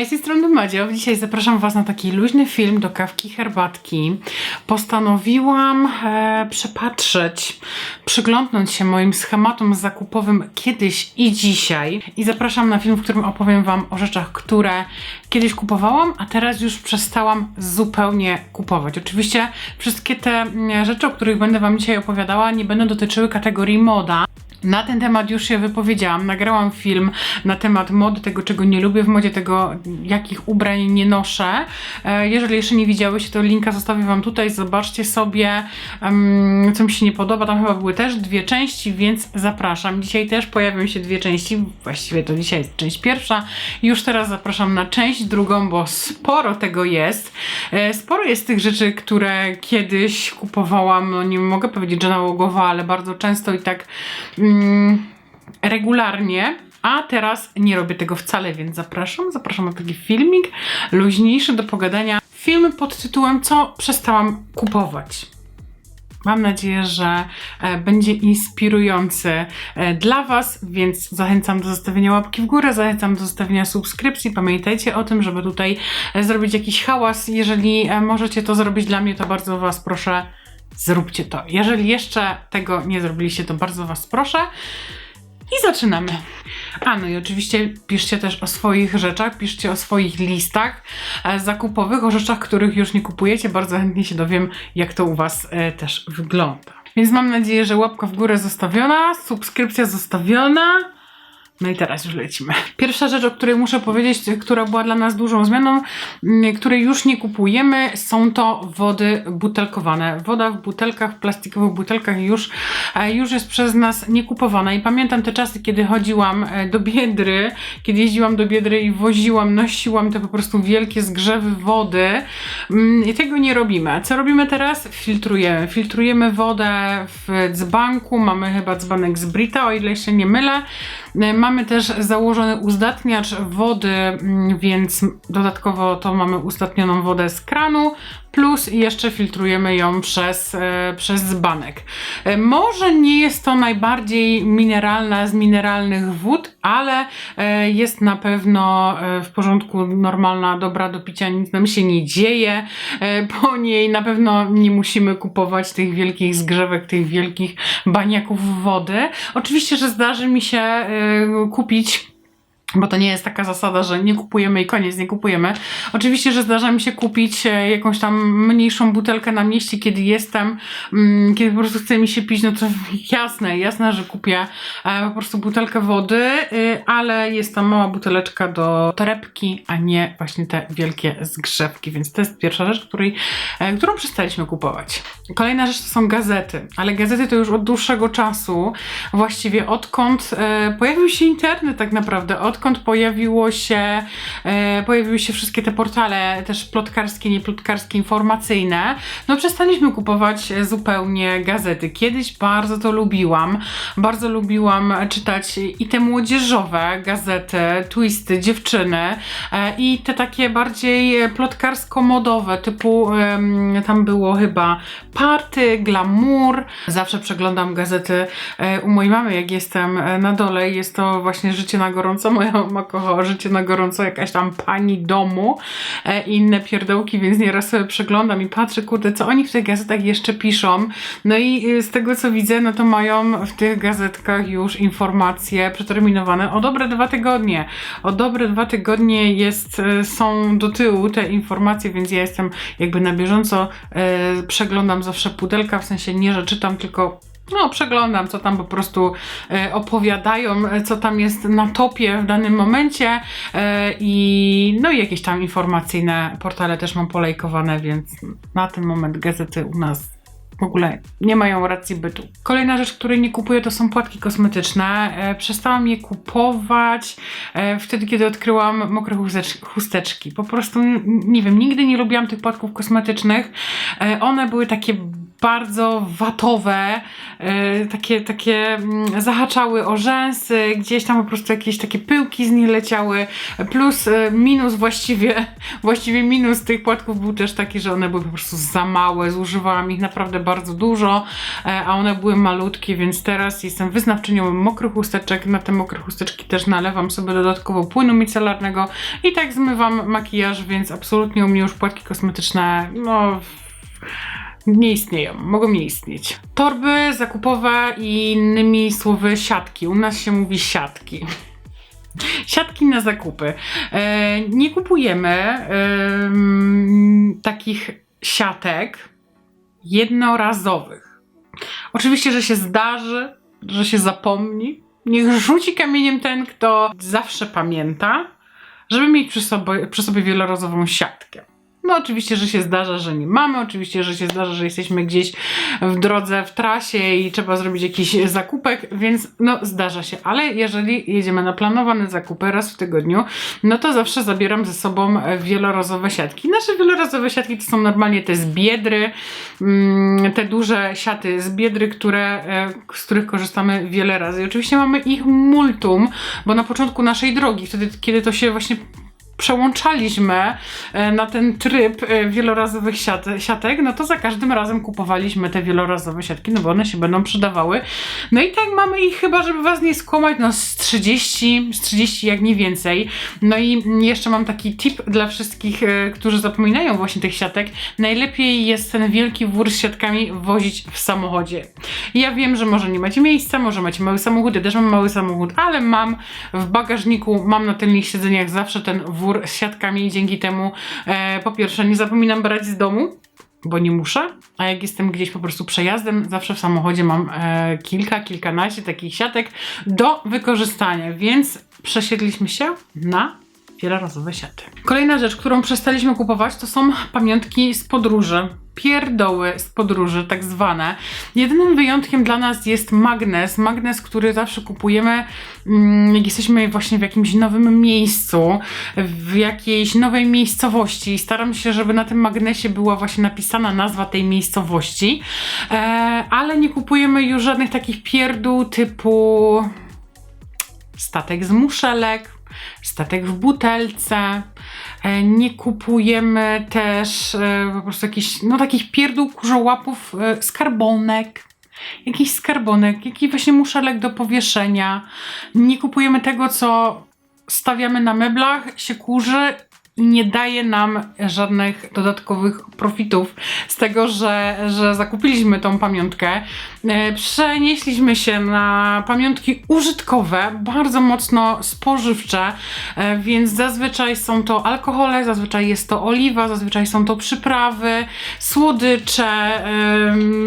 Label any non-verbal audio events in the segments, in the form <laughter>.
Hej, z tej strony Madzio. Dzisiaj zapraszam Was na taki luźny film do kawki herbatki. Postanowiłam e, przepatrzeć, przyglądnąć się moim schematom zakupowym kiedyś i dzisiaj. I zapraszam na film, w którym opowiem Wam o rzeczach, które kiedyś kupowałam, a teraz już przestałam zupełnie kupować. Oczywiście wszystkie te mm, rzeczy, o których będę Wam dzisiaj opowiadała, nie będą dotyczyły kategorii moda. Na ten temat już się wypowiedziałam, nagrałam film na temat mody, tego czego nie lubię w modzie, tego jakich ubrań nie noszę. E, Jeżeli jeszcze nie widziałyście, to linka zostawię Wam tutaj, zobaczcie sobie, co mi się nie podoba. Tam chyba były też dwie części, więc zapraszam. Dzisiaj też pojawią się dwie części, właściwie to dzisiaj jest część pierwsza. Już teraz zapraszam na część drugą, bo sporo tego jest. E, Sporo jest tych rzeczy, które kiedyś kupowałam, no nie mogę powiedzieć, że nałogowo, ale bardzo często i tak mm, regularnie. A teraz nie robię tego wcale, więc zapraszam. Zapraszam na taki filmik luźniejszy do pogadania. Film pod tytułem Co przestałam kupować. Mam nadzieję, że e, będzie inspirujący e, dla Was, więc zachęcam do zostawienia łapki w górę, zachęcam do zostawienia subskrypcji. Pamiętajcie o tym, żeby tutaj e, zrobić jakiś hałas. Jeżeli możecie to zrobić dla mnie, to bardzo Was proszę, zróbcie to. Jeżeli jeszcze tego nie zrobiliście, to bardzo Was proszę. I zaczynamy. A no i oczywiście piszcie też o swoich rzeczach, piszcie o swoich listach e, zakupowych, o rzeczach, których już nie kupujecie. Bardzo chętnie się dowiem, jak to u Was e, też wygląda. Więc mam nadzieję, że łapka w górę zostawiona, subskrypcja zostawiona. No i teraz już lecimy. Pierwsza rzecz, o której muszę powiedzieć, która była dla nas dużą zmianą, mm, której już nie kupujemy, są to wody butelkowane. Woda w butelkach, w plastikowych butelkach już, e, już jest przez nas niekupowana. I pamiętam te czasy, kiedy chodziłam e, do Biedry, kiedy jeździłam do Biedry i woziłam, nosiłam te po prostu wielkie zgrzewy wody. Mm, I tego nie robimy. Co robimy teraz? Filtrujemy. Filtrujemy wodę w dzbanku. Mamy chyba dzbanek z Brita, o ile się nie mylę. E, Mamy też założony uzdatniacz wody, mm, więc dodatkowo to mamy uzdatnioną wodę z kranu, plus jeszcze filtrujemy ją przez, e, przez dzbanek. E, Może nie jest to najbardziej mineralna z mineralnych wód, ale e, jest na pewno w porządku, normalna, dobra do picia, nic nam się nie dzieje po niej. Na pewno nie musimy kupować tych wielkich zgrzewek, tych wielkich baniaków wody. Oczywiście, że zdarzy mi się kupić bo to nie jest taka zasada, że nie kupujemy i koniec, nie kupujemy. Oczywiście, że zdarza mi się kupić e, jakąś tam mniejszą butelkę na mieście, kiedy jestem, mm, kiedy po prostu chce mi się pić, no to <laughs> jasne, jasne, że kupię e, po prostu butelkę wody, y, ale jest tam mała buteleczka do torebki, a nie właśnie te wielkie zgrzewki, więc to jest pierwsza rzecz, której, e, którą przestaliśmy kupować. Kolejna rzecz to są gazety, ale gazety to już od dłuższego czasu, właściwie odkąd pojawił się internet tak naprawdę, odkąd pojawiło się, e, pojawiły się wszystkie te portale, też plotkarskie, nieplotkarskie, informacyjne, no przestaliśmy kupować e, zupełnie gazety. Kiedyś bardzo to lubiłam, bardzo lubiłam czytać i te młodzieżowe gazety, twisty, dziewczyny e, i te takie bardziej plotkarsko-modowe, typu em, tam było chyba party, glamour. Zawsze przeglądam gazety e, u mojej mamy, jak jestem e, na dole. Jest to właśnie Życie na gorąco. Moja <laughs> mama kocha Życie na gorąco, jakaś tam pani domu e, i inne pierdołki, więc nieraz sobie przeglądam i patrzę, kurde, co oni w tych gazetach jeszcze piszą. No i e, z tego, co widzę, no to mają w tych gazetkach już informacje przeterminowane o dobre dwa tygodnie. O dobre dwa tygodnie jest, e, są do tyłu te informacje, więc ja jestem jakby na bieżąco, e, przeglądam zawsze pudelka, w sensie nie, że czytam, tylko no, przeglądam, co tam po prostu e, opowiadają, e, co tam jest na topie w danym momencie e, i no jakieś tam informacyjne portale też mam polejkowane, więc na ten moment gazety u nas w ogóle nie mają racji bytu. Kolejna rzecz, której nie kupuję, to są płatki kosmetyczne. E, przestałam je kupować e, wtedy, kiedy odkryłam mokre chustecz- chusteczki. Po prostu, nie wiem, nigdy nie lubiłam tych płatków kosmetycznych. E, one były takie bardzo watowe, e, takie, takie mm, zahaczały o rzęsy, gdzieś tam po prostu jakieś takie pyłki z nich leciały, plus e, minus właściwie, <laughs> właściwie minus tych płatków był też taki, że one były po prostu za małe, zużywałam ich naprawdę bardzo dużo, e, a one były malutkie, więc teraz jestem wyznawczynią mokrych chusteczek, na te mokre chusteczki też nalewam sobie dodatkowo płynu micelarnego i tak zmywam makijaż, więc absolutnie u mnie już płatki kosmetyczne, no nie istnieją, mogą nie istnieć. Torby zakupowe i innymi słowy siatki. U nas się mówi siatki. <laughs> Siatki na zakupy. E, nie kupujemy em, takich siatek jednorazowych. Oczywiście, że się zdarzy, że się zapomni. Niech rzuci kamieniem ten, kto zawsze pamięta, żeby mieć przy sobie, przy sobie wielorazową siatkę. No oczywiście, że się zdarza, że nie mamy, oczywiście, że się zdarza, że jesteśmy gdzieś w drodze, w trasie i trzeba zrobić jakiś zakupek, więc no zdarza się, ale jeżeli jedziemy na planowane zakupy raz w tygodniu, no to zawsze zabieram ze sobą wielorazowe siatki. Nasze wielorazowe siatki to są normalnie te z biedry, mm, te duże siaty z biedry, które, e, z których korzystamy wiele razy. I oczywiście mamy ich multum, bo na początku naszej drogi, wtedy kiedy to się właśnie przełączaliśmy e, na ten tryb e, wielorazowych siat, siatek, no to za każdym razem kupowaliśmy te wielorazowe siatki, no bo one się będą przydawały. No i tak mamy ich chyba, żeby was nie skłamać, no z 30, z 30 jak nie więcej. No i jeszcze mam taki tip dla wszystkich, e, którzy zapominają właśnie tych siatek. Najlepiej jest ten wielki wór z siatkami wozić w samochodzie. Ja wiem, że może nie macie miejsca, może macie mały samochód, ja też mam mały samochód, ale mam w bagażniku, mam na tylnych siedzeniach zawsze ten wór z siatkami i dzięki temu e, po pierwsze nie zapominam brać z domu, bo nie muszę, a jak jestem gdzieś po prostu przejazdem, zawsze w samochodzie mam e, kilka, kilkanaście takich siatek do wykorzystania, więc przesiedliśmy się na wielorazowe siaty. Kolejna rzecz, którą przestaliśmy kupować, to są pamiątki z podróży. Pierdoły z podróży, tak zwane. Jedynym wyjątkiem dla nas jest magnes. Magnes, który zawsze kupujemy, mm, jak jesteśmy właśnie w jakimś nowym miejscu, w jakiejś nowej miejscowości. Staram się, żeby na tym magnesie była właśnie napisana nazwa tej miejscowości, e, ale nie kupujemy już żadnych takich pierdół typu statek z muszelek, statek w butelce. E, Nie kupujemy też e, po prostu jakichś, no takich pierdół kurzołapów, e, skarbonek. Jakiś skarbonek, jakiś właśnie muszelek do powieszenia. Nie kupujemy tego, co stawiamy na meblach, się kurzy nie daje nam żadnych dodatkowych profitów z tego, że, że zakupiliśmy tą pamiątkę. E, Przenieśliśmy się na pamiątki użytkowe, bardzo mocno spożywcze, e, więc zazwyczaj są to alkohole, zazwyczaj jest to oliwa, zazwyczaj są to przyprawy, słodycze,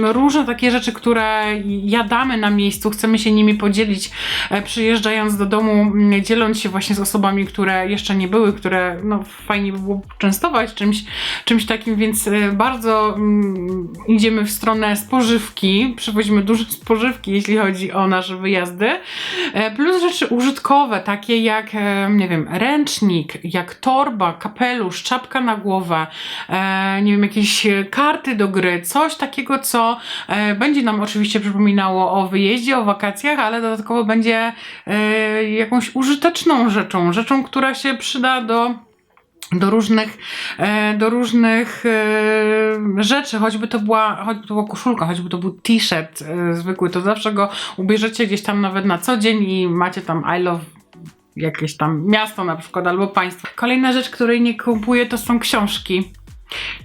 różne takie rzeczy, które jadamy na miejscu, chcemy się nimi podzielić, e, przyjeżdżając do domu, dzieląc się właśnie z osobami, które jeszcze nie były, które no, fajnie by było częstować czymś, czymś takim, więc e, bardzo mm, idziemy w stronę spożywki, przywozimy dużo spożywki, jeśli chodzi o nasze wyjazdy, E, plus rzeczy użytkowe, takie jak, e, nie wiem, ręcznik, jak torba, kapelusz, czapka na głowę, nie wiem, jakieś karty do gry, coś takiego, co będzie nam oczywiście przypominało o wyjeździe, o wakacjach, ale dodatkowo będzie jakąś użyteczną rzeczą, rzeczą, która się przyda do do różnych, e, do różnych e, rzeczy, choćby to była, choćby to była koszulka, choćby to był t-shirt e, zwykły, to zawsze go ubierzecie gdzieś tam nawet na co dzień i macie tam I love jakieś tam miasto na przykład albo państwo. Kolejna rzecz, której nie kupuję to są książki.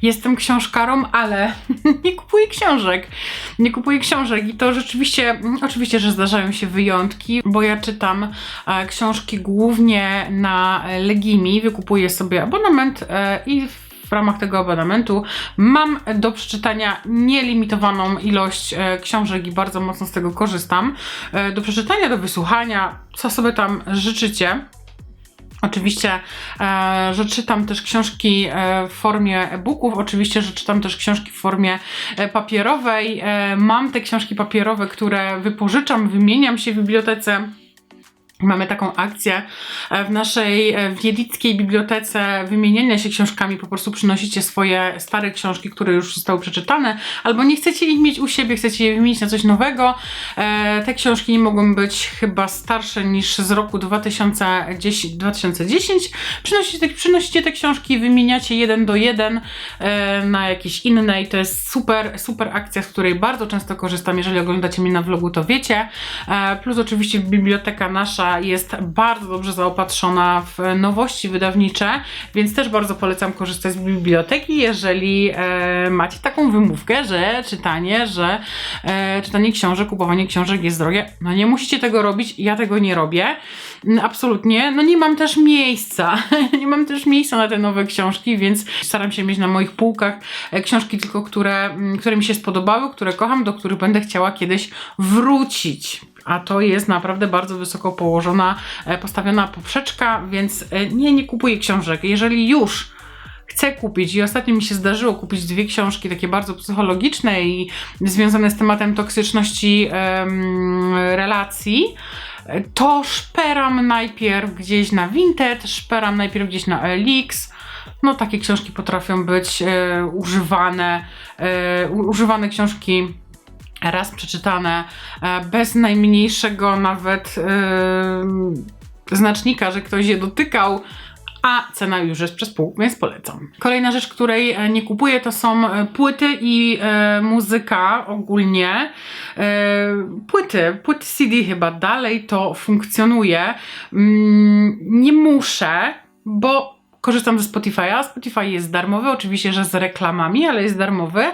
Jestem książkarą, ale <laughs> nie kupuję książek. Nie kupuję książek i to rzeczywiście, oczywiście, że zdarzają się wyjątki, bo ja czytam e, książki głównie na Legimi, wykupuję sobie abonament e, i w ramach tego abonamentu mam do przeczytania nielimitowaną ilość e, książek i bardzo mocno z tego korzystam. E, do przeczytania, do wysłuchania, co sobie tam życzycie. Oczywiście, e, że czytam też książki e, w formie e-booków, oczywiście, że czytam też książki w formie e, papierowej. Mam te książki papierowe, które wypożyczam, wymieniam się w bibliotece. Mamy taką akcję e, w naszej e, wiedickiej bibliotece wymieniania się książkami. Po prostu przynosicie swoje stare książki, które już zostały przeczytane, albo nie chcecie ich mieć u siebie, chcecie je wymienić na coś nowego. E, te książki nie mogą być chyba starsze niż z roku 2010. 2010. Przynosicie, te, przynosicie te książki, wymieniacie jeden do jeden na jakieś inne i to jest super, super akcja, z której bardzo często korzystam. Jeżeli oglądacie mnie na vlogu, to wiecie. Plus oczywiście biblioteka nasza jest bardzo dobrze zaopatrzona w nowości wydawnicze, więc też bardzo polecam korzystać z biblioteki, jeżeli e, macie taką wymówkę, że czytanie, że e, czytanie książek, kupowanie książek jest drogie. No nie musicie tego robić, ja tego nie robię. Mm, Absolutnie. No nie mam też miejsca. <laughs> nie mam też miejsca na te nowe książki, więc staram się mieć na moich półkach e, książki tylko, które, mm, które mi się spodobały, które kocham, do których będę chciała kiedyś wrócić a to jest naprawdę bardzo wysoko położona, e, postawiona poprzeczka, więc e, nie, nie kupuję książek. Jeżeli już chcę kupić i ostatnio mi się zdarzyło kupić dwie książki takie bardzo psychologiczne i związane z tematem toksyczności em, relacji, e, to szperam najpierw gdzieś na Vinted, szperam najpierw gdzieś na Elix. No takie książki potrafią być e, używane, e, używane książki raz przeczytane, e, bez najmniejszego nawet e, znacznika, że ktoś je dotykał, a cena już jest przez pół, więc polecam. Kolejna rzecz, której e, nie kupuję, to są płyty i e, muzyka ogólnie. E, płyty, płyty CD chyba dalej to funkcjonuje. Mm, nie muszę, bo korzystam ze Spotify'a. Spotify jest darmowy, oczywiście, że z reklamami, ale jest darmowy.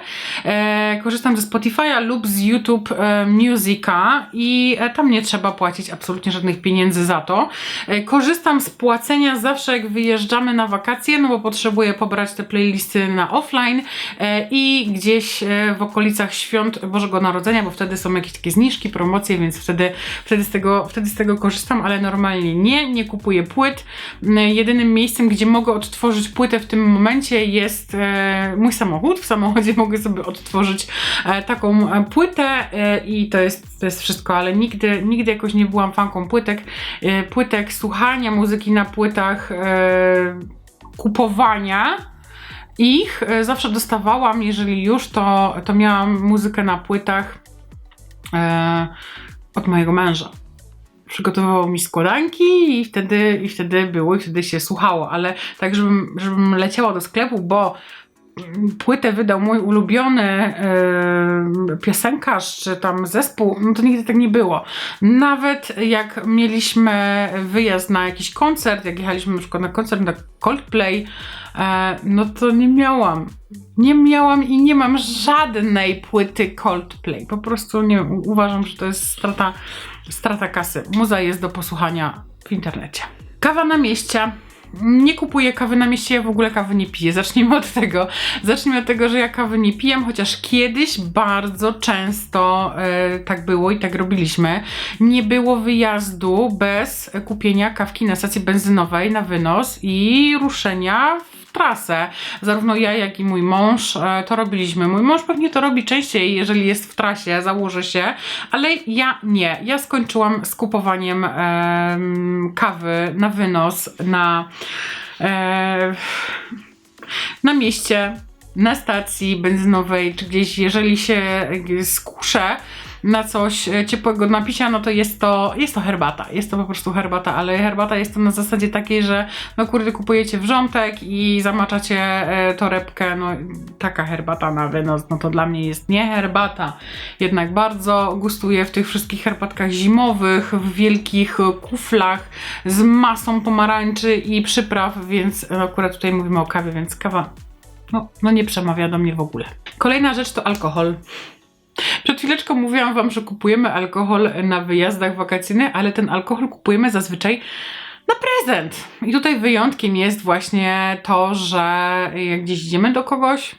E, korzystam ze Spotify'a lub z YouTube e, Musica i e, tam nie trzeba płacić absolutnie żadnych pieniędzy za to. E, korzystam z płacenia zawsze jak wyjeżdżamy na wakacje, no bo potrzebuję pobrać te playlisty na offline e, i gdzieś e, w okolicach świąt Bożego Narodzenia, bo wtedy są jakieś takie zniżki, promocje, więc wtedy, wtedy, z, tego, wtedy z tego korzystam, ale normalnie nie, nie kupuję płyt. M, Jedynym miejscem, gdzie mogę odtworzyć płytę w tym momencie jest e, mój samochód. W samochodzie <laughs> mogę sobie odtworzyć e, taką e, płytę e, i to jest, to jest wszystko, ale nigdy, nigdy jakoś nie byłam fanką płytek, e, płytek, słuchania muzyki na płytach, e, kupowania ich. E, zawsze dostawałam, jeżeli już, to, to miałam muzykę na płytach e, od mojego męża przygotowywał mi składanki i wtedy, i wtedy było, i wtedy się słuchało, ale tak, żebym, żebym leciała do sklepu, bo płytę wydał mój ulubiony e, piosenkarz, czy tam zespół, no to nigdy tak nie było. Nawet jak mieliśmy wyjazd na jakiś koncert, jak jechaliśmy na przykład na koncert na Coldplay, e, no to nie miałam. Nie miałam i nie mam żadnej płyty Coldplay. Po prostu nie uważam, że to jest strata, strata kasy. Muza jest do posłuchania w internecie. Kawa na mieście. Nie kupuję kawy na mieście, ja w ogóle kawy nie piję. Zacznijmy od tego. Zacznijmy od tego, że ja kawy nie piję, chociaż kiedyś bardzo często e, tak było i tak robiliśmy. Nie było wyjazdu bez kupienia kawki na stacji benzynowej na wynos i ruszenia w trasę. Zarówno ja, jak i mój mąż e, to robiliśmy. Mój mąż pewnie to robi częściej, jeżeli jest w trasie, założę się, ale ja nie. Ja skończyłam z kupowaniem em, kawy na wynos na, e, na mieście, na stacji benzynowej, czy gdzieś, jeżeli się e, skuszę na coś e, ciepłego napicia, no to jest to, jest to herbata. Jest to po prostu herbata, ale herbata jest to na zasadzie takiej, że no kurde, kupujecie wrzątek i zamaczacie e, torebkę, no taka herbata na wynos, no to dla mnie jest nie herbata. Jednak bardzo gustuję w tych wszystkich herbatkach zimowych, w wielkich kuflach z masą pomarańczy i przypraw, więc no, akurat tutaj mówimy o kawie, więc kawa no, no nie przemawia do mnie w ogóle. Kolejna rzecz to alkohol. Przed chwileczką mówiłam Wam, że kupujemy alkohol na wyjazdach wakacyjnych, ale ten alkohol kupujemy zazwyczaj na prezent. I tutaj wyjątkiem jest właśnie to, że jak gdzieś idziemy do kogoś,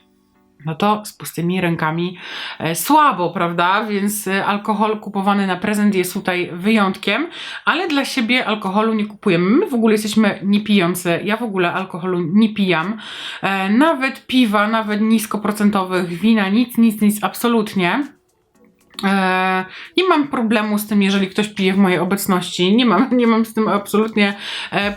no to z pustymi rękami e, słabo, prawda? Więc e, alkohol kupowany na prezent jest tutaj wyjątkiem, ale dla siebie alkoholu nie kupujemy. My w ogóle jesteśmy niepijący. Ja w ogóle alkoholu nie pijam. E, nawet piwa, nawet niskoprocentowych, wina, nic, nic, nic, absolutnie. Nie mam problemu z tym, jeżeli ktoś pije w mojej obecności. Nie mam, nie mam z tym absolutnie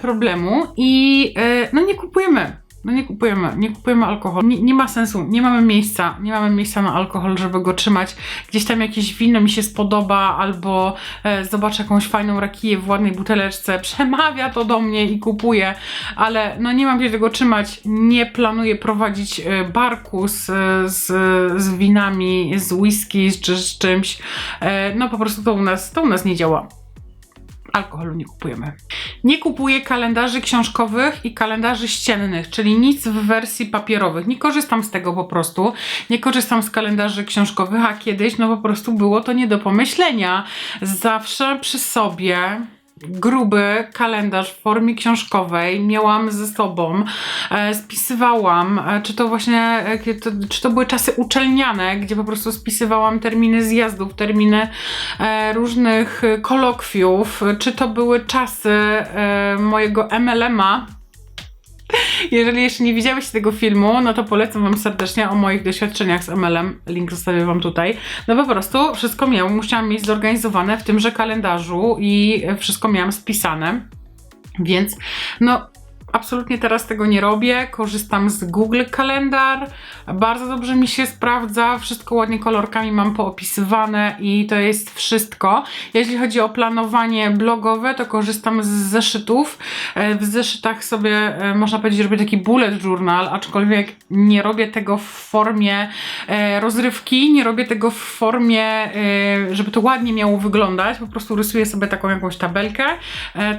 problemu i no nie kupujemy. No nie kupujemy, nie kupujemy alkoholu. Nie, nie ma sensu, nie mamy miejsca, nie mamy miejsca na alkohol, żeby go trzymać. Gdzieś tam jakieś wino mi się spodoba, albo e, zobaczę jakąś fajną rakiję w ładnej buteleczce, <laughs> przemawia to do mnie i kupuję, ale no nie mam gdzie tego trzymać. Nie planuję prowadzić e, barku z, z, z winami, z whisky czy z czymś. E, no po prostu to u nas, to u nas nie działa alkoholu nie kupujemy. Nie kupuję kalendarzy książkowych i kalendarzy ściennych, czyli nic w wersji papierowych. Nie korzystam z tego po prostu. Nie korzystam z kalendarzy książkowych, a kiedyś no po prostu było to nie do pomyślenia. Zawsze przy sobie gruby kalendarz w formie książkowej miałam ze sobą, e, spisywałam, e, czy to właśnie, e, czy to były czasy uczelniane, gdzie po prostu spisywałam terminy zjazdów, terminy różnych kolokwiów, czy to były czasy mojego MLM-a, jeżeli jeszcze nie widziałeś tego filmu, no to polecam Wam serdecznie o moich doświadczeniach z MLM. Link zostawię Wam tutaj. No po prostu wszystko miałam, musiałam mieć zorganizowane w tymże kalendarzu i wszystko miałam spisane. Więc no absolutnie teraz tego nie robię. Korzystam z Google Kalendar. Bardzo dobrze mi się sprawdza. Wszystko ładnie kolorkami mam poopisywane i to jest wszystko. Jeśli chodzi o planowanie blogowe, to korzystam z zeszytów. E, W zeszytach sobie e, można powiedzieć, robię taki bullet journal, aczkolwiek nie robię tego w formie e, rozrywki, nie robię tego w formie, żeby to ładnie miało wyglądać. Po prostu rysuję sobie taką jakąś tabelkę,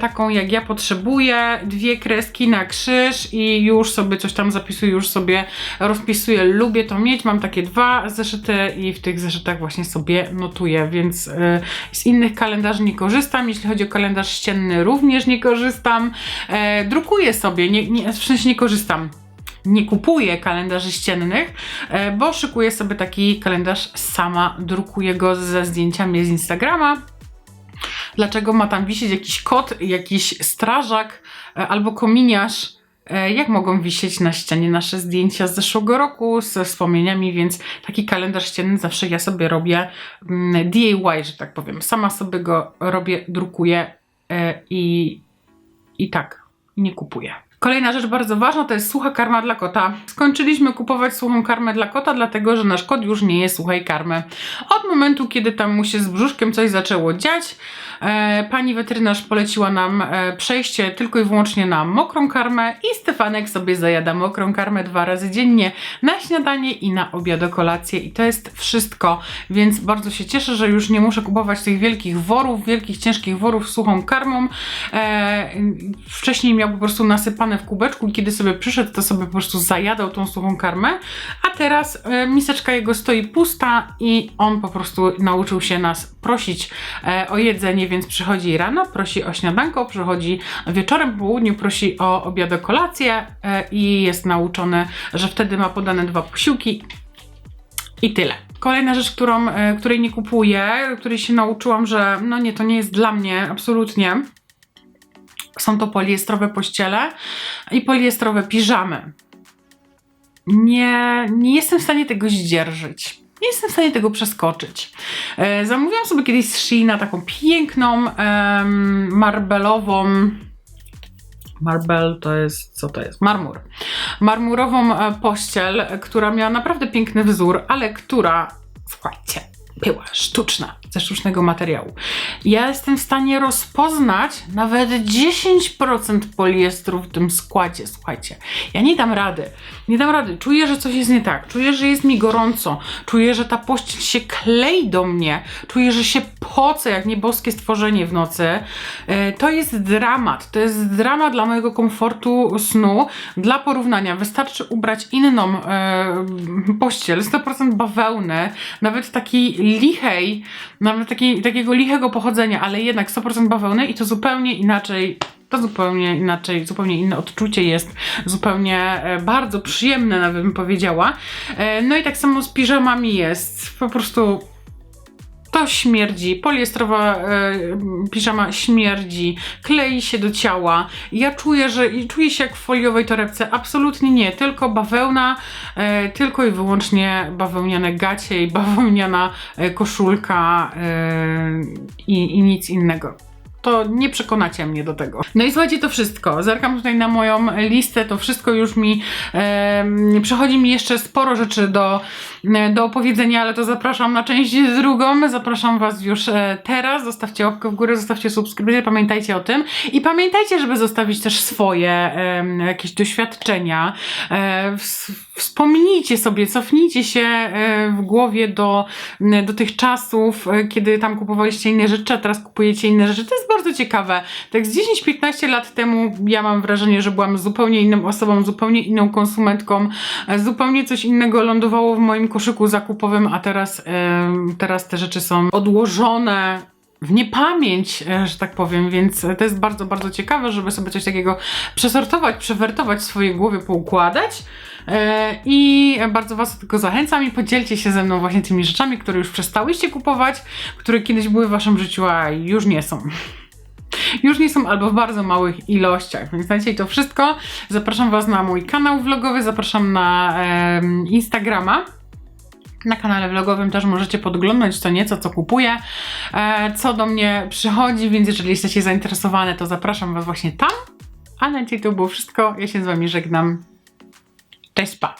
taką jak ja potrzebuję, dwie kreski na krzyż i już sobie coś tam zapisuję, już sobie rozpisuję. Lubię to mieć, mam takie dwa zeszyty i w tych zeszytach właśnie sobie notuję, więc e, z innych kalendarzy nie korzystam. Jeśli chodzi o kalendarz ścienny, również nie korzystam. E, drukuję sobie, nie, nie, w sensie nie korzystam nie kupuję kalendarzy ściennych, e, bo szykuję sobie taki kalendarz sama, drukuję go ze zdjęciami z Instagrama. Dlaczego ma tam wisieć jakiś kot, jakiś strażak albo kominiarz? E, Jak mogą wisieć na ścianie nasze zdjęcia z zeszłego roku ze wspomnieniami, więc taki kalendarz ścienny zawsze ja sobie robię mm, DIY, że tak powiem. Sama sobie go robię, drukuję e, i, i tak, nie kupuję. Kolejna rzecz bardzo ważna to jest sucha karma dla kota. Skończyliśmy kupować suchą karmę dla kota, dlatego że nasz kot już nie je suchej karmy. Od momentu, kiedy tam mu się z brzuszkiem coś zaczęło dziać, e, pani weterynarz poleciła nam e, przejście tylko i wyłącznie na mokrą karmę i Stefanek sobie zajada mokrą karmę dwa razy dziennie na śniadanie i na obiad kolację i to jest wszystko, więc bardzo się cieszę, że już nie muszę kupować tych wielkich worów, wielkich ciężkich worów z suchą karmą. E, wcześniej miał po prostu nasypane w kubeczku i kiedy sobie przyszedł, to sobie po prostu zajadał tą suchą karmę, a teraz e, miseczka jego stoi pusta i on po prostu nauczył się nas prosić e, o jedzenie, więc przychodzi rano, prosi o śniadanko, przychodzi wieczorem, po południu, prosi o obiad o kolację e, i jest nauczony, że wtedy ma podane dwa posiłki i tyle. Kolejna rzecz, którą, e, której nie kupuję, której się nauczyłam, że no nie, to nie jest dla mnie absolutnie. Są to poliestrowe pościele i poliestrowe piżamy. Nie, nie jestem w stanie tego zdzierżyć. Nie jestem w stanie tego przeskoczyć. E, zamówiłam sobie kiedyś z Sheina taką piękną, em, marbelową. Marbel to jest, co to jest? Marmur. Marmurową e, pościel, która miała naprawdę piękny wzór, ale która, słuchajcie, była sztuczna, ze sztucznego materiału. Ja jestem w stanie rozpoznać nawet 10% poliestru w tym składzie, słuchajcie. Ja nie dam rady, nie dam rady. Czuję, że coś jest nie tak, czuję, że jest mi gorąco, czuję, że ta pościel się klei do mnie, czuję, że się pocę jak nieboskie stworzenie w nocy. E, To jest dramat, to jest dramat dla mojego komfortu snu. Dla porównania wystarczy ubrać inną e, pościel, 100% bawełny, nawet takiej lichej, nawet takiej, takiego lichego pochodzenia, ale jednak 100% bawełny i to zupełnie inaczej to zupełnie inaczej, zupełnie inne odczucie jest, zupełnie e, bardzo przyjemne, nawet bym powiedziała. E, no i tak samo z piżamami jest, po prostu to śmierdzi, poliestrowa e, piżama śmierdzi, klei się do ciała. Ja czuję, że czuję się jak w foliowej torebce. Absolutnie nie, tylko bawełna, e, tylko i wyłącznie bawełniane gacie i bawełniana e, koszulka e, i, i nic innego to nie przekonacie mnie do tego. No i słuchajcie, to wszystko. Zerkam tutaj na moją listę, to wszystko już mi em, przechodzi mi jeszcze sporo rzeczy do, e, do opowiedzenia, ale to zapraszam na część drugą. Zapraszam Was już e, teraz. Zostawcie łapkę w górę, zostawcie subskrypcję, pamiętajcie o tym. I pamiętajcie, żeby zostawić też swoje em, jakieś doświadczenia. E, ws- wspomnijcie sobie, cofnijcie się e, w głowie do, do tych czasów, e, kiedy tam kupowaliście inne rzeczy, a teraz kupujecie inne rzeczy. To jest bardzo ciekawe. Tak z 10-15 lat temu ja mam wrażenie, że byłam zupełnie inną osobą, zupełnie inną konsumentką, e, zupełnie coś innego lądowało w moim koszyku zakupowym, a teraz, teraz te rzeczy są odłożone w niepamięć, e, że tak powiem, więc to jest bardzo, bardzo ciekawe, żeby sobie coś takiego przesortować, przewertować w swojej głowie, poukładać. E, I bardzo Was do tego zachęcam i podzielcie się ze mną właśnie tymi rzeczami, które już przestałyście kupować, które kiedyś były w Waszym życiu, a już nie są. Już nie są albo w bardzo małych ilościach. Więc na dzisiaj to wszystko. Zapraszam Was na mój kanał vlogowy, zapraszam na em, Instagrama. Na kanale vlogowym też możecie podglądać co nieco, co kupuję, e, co do mnie przychodzi, więc jeżeli jesteście zainteresowane, to zapraszam Was właśnie tam. A na dzisiaj to było wszystko. Ja się z Wami żegnam. Cześć, pa!